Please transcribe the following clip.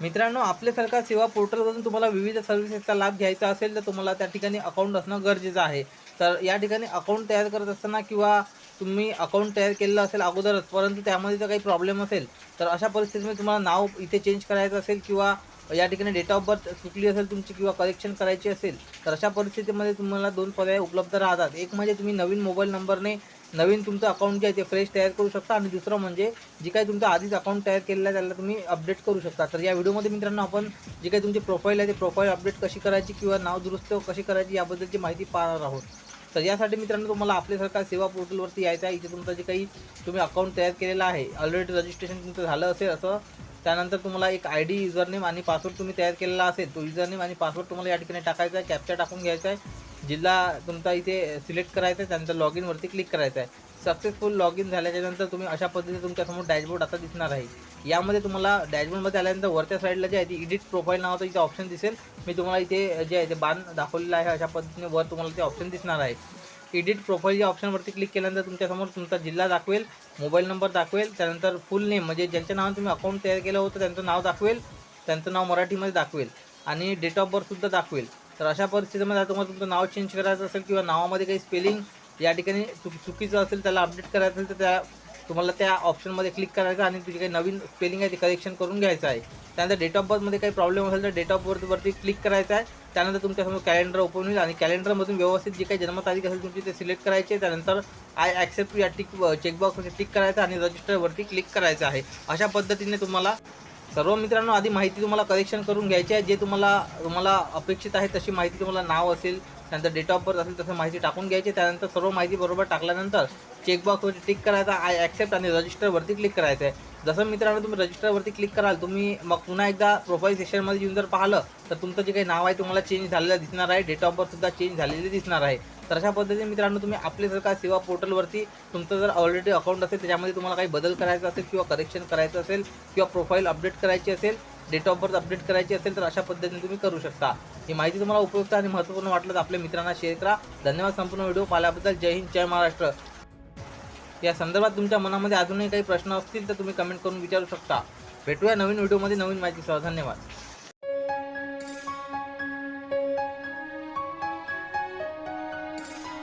मित्रांनो आपल्यासारखा सेवा पोर्टलवरून तुम्हाला विविध सर्व्हिसेसचा लाभ घ्यायचा असेल तर तुम्हाला त्या ठिकाणी अकाउंट असणं गरजेचं आहे. तर या ठिकाणी अकाउंट तयार करत असताना किंवा तुम्ही अकाउंट तयार केलेलं असेल अगोदरच परंतु त्यामध्ये जर काही प्रॉब्लेम असेल तर अशा परिस्थितीमध्ये तुम्हाला नाव इथे चेंज करायचं असेल किंवा या ठिकाणी डेट ऑफ बर्थ चुकली असेल तुमची किंवा करेक्शन करायची असेल तर अशा परिस्थितीमध्ये तुम्हाला दोन पर्याय उपलब्ध राहतात. एक म्हणजे तुम्ही नवीन मोबाईल नंबरने नवीन तुमचं अकाउंट जे आहे ते फ्रेश तयार करू शकता. आणि दुसरं म्हणजे जे काही तुमचं आधीच अकाउंट तयार केलेलं आहे त्याला तुम्ही अपडेट करू शकता. तर या व्हिडिओमध्ये मित्रांनो आपण जे काही तुमची प्रोफाईल आहे ते प्रोफाईल अपडेट कशी करायची किंवा नाव दुरुस्त कशी करायची याबद्दलची माहिती पाहणार आहोत. तर यासाठी मित्रांनो तुम्हाला आपल्यासारखा सेवा पोर्टलवरती यायचं आहे. इथे तुमचं जे काही तुम्ही अकाउंट तयार केलेलं आहे ऑलरेडी रजिस्ट्रेशन तुमचं झालं असेल असं त्यानंतर तुम्हाला एक आय डी युजरनेम आणि पासवर्ड तुम्ही तयार केलेला असेल तो युजरनेम आणि पासवर्ड तुम्हाला या ठिकाणी टाकायचा आहे कॅप्चा टाकून घ्यायचा आहे. जिल्हा तुमचा इथे सिलेक्ट करायचा आहे त्यानंतर लॉग इनवरती क्लिक करायचं आहे. सक्सेसफुल लॉग इन झाल्याच्यानंतर तुम्ही अशा पद्धतीने तुमच्यासमोर डॅशबोर्ड आता दिसणार आहे. यामध्ये तुम्हाला डॅशबोर्डमध्ये आल्यानंतर वरच्या साईडला जे आहे ती एडिट प्रोफाईल नावाचं इथे ऑप्शन दिसेल. मी तुम्हाला इथे जे आहे ते बाण दाखवलेलं आहे अशा पद्धतीने वर तुम्हाला ते ऑप्शन दिसणार आहे. एडिट प्रोफाईल या ऑप्शनवरती क्लिक केल्यानंतर तुमच्यासमोर तुमचा जिल्हा दाखवेल मोबाईल नंबर दाखवेल त्यानंतर फुल नेम म्हणजे ज्यांच्या नावाने तुम्ही अकाउंट तयार केलं होतं त्यांचं नाव दाखवेल त्यांचं नाव मराठीमध्ये दाखवेल आणि डेट ऑफ बर्थसुद्धा दाखवेल. तर अशा परिस्थितीमध्ये आता तुम्हाला तुमचं नाव चेंज करायचं असेल किंवा नावामध्ये काही स्पेलिंग या ठिकाणी चुक चुकीचं असेल त्याला अपडेट करायचं असेल तर त्या तुम्हाला त्या ऑप्शनमध्ये क्लिक करायचं आणि तुझी काही नवीन स्पेलिंग आहे ते करेक्शन करून घ्यायचं आहे. त्यानंतर डेट ऑफ बर्थमध्ये काही प्रॉब्लेम असेल तर डेट ऑफ बर्थवरती क्लिक करायचं आहे. त्यानंतर तुमच्यासमोर कॅलेंडर ओपन होईल आणि कॅलेंडरमधून व्यवस्थित जी काही जन्मतारीख असेल तुमची ते सिलेक्ट करायची आहे. त्यानंतर आय ॲक्सेप्ट या टिक चेकबॉक्समध्ये टिक करायचं आणि रजिस्टरवरती क्लिक करायचं आहे. अशा पद्धतीने तुम्हाला सर्व मित्रांनो आधी माहिती तुम्हाला कलेक्शन करून घ्यायची आहे. जे तुम्हाला तुम्हाला अपेक्षित आहे तशी माहिती तुम्हाला नाव असेल त्यानंतर डेट ऑफ बर्थ असेल तसं माहिती टाकून घ्यायची त्यानंतर सर्व माहिती बरोबर टाकल्यानंतर चेकबॉक्सवरती टिक करायचा आय ॲक्सेप्ट आणि रजिस्टरवरती क्लिक करायचं आहे. जसं मित्रांनो तुम्ही रजिस्टरवरती क्लिक कराल तुम्ही मग पुन्हा एकदा प्रोफाईल सेक्शनमध्ये येऊन जर पाहिलं तर तुमचं जे काही नाव आहे तुम्हाला चेंज झालेलं दिसणार आहे. डेट ऑफ बर्थसुद्धा चेंज झालेली दिसणार आहे. तर अशा पद्धतीने मित्रांनो तुम्ही आपले जर काय सेवा पोर्टलवरती तुमचं जर ऑलरेडी अकाउंट असेल त्याच्यामध्ये तुम्हाला काही बदल करायचा असेल किंवा करेक्शन करायचं असेल किंवा प्रोफाईल अपडेट करायची असेल डेट ऑफ बर्थ अपडेट करायची असेल तर अशा पद्धतीने तुम्ही करू शकता. ही माहिती तुम्हाला उपयुक्त आणि महत्त्वपूर्ण वाटलं तर आपल्या मित्रांना शेअर करा. धन्यवाद संपूर्ण व्हिडिओ पाहिल्याबद्दल. जय हिंद जय महाराष्ट्र. या संदर्भात तुमच्या मनामध्ये अजूनही काही प्रश्न असतील तर तुम्ही कमेंट करून विचारू शकता. भेटूया नवीन व्हिडिओमध्ये नवीन माहितीसह. धन्यवाद.